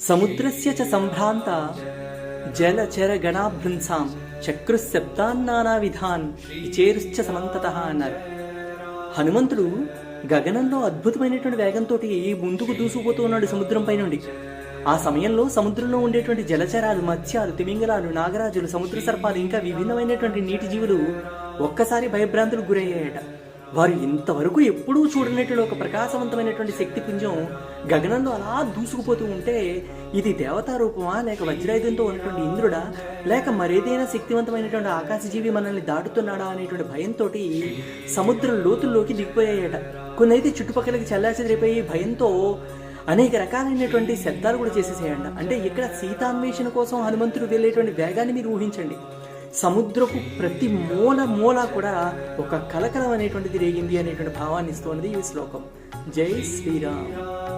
సముద్రస్య చ సంభ్రాంత జలచర గణాభృంసాం చక్రుశబ్దాన్నానా విధాన్ విచేరుశ్చ సమంతత అన్నారు. హనుమంతుడు గగనంలో అద్భుతమైనటువంటి వేగంతో ముందుకు దూసుకుపోతూ ఉన్నాడు సముద్రంపై నుండి ఆ సమయంలో సముద్రంలో ఉండేటువంటి జలచరాలు మత్స్యాలు తిమింగలాలు నాగరాజులు సముద్ర సర్పాలు ఇంకా విభిన్నమైనటువంటి నీటి జీవులు ఒక్కసారి భయభ్రాంతులకు గురయ్యాయట. వారు ఇంతవరకు ఎప్పుడూ చూడనటువంటి ఒక ప్రకాశవంతమైనటువంటి శక్తి పుంజం గగనంలో అలా దూసుకుపోతూ ఉంటే ఇది దేవతా రూపమా లేక వజ్రాయుధంతో ఉన్నటువంటి ఇంద్రుడా? లేక మరేదైనా శక్తివంతమైనటువంటి ఆకాశజీవి మనల్ని దాటుతున్నాడా అనేటువంటి భయంతో సముద్రం లోతుల్లోకి దిగిపోయాయట. కొన్ని అయితే చుట్టుపక్కలకి చల్లాచెదిరిపోయి భయంతో అనేక రకాలైనటువంటి శబ్దాలు కూడా చేసేసేయండి. అంటే ఇక్కడ సీతాన్వేషణ కోసం హనుమంతుడు వెళ్ళేటువంటి వేగాన్ని మీరు ఊహించండి. సముద్రపు ప్రతి మూల మూల కూడా ఒక కలకలం అనేటువంటిది రేగింది అనేటువంటి భావాన్ని ఇస్తోంది ఈ శ్లోకం. జై శ్రీరామ్.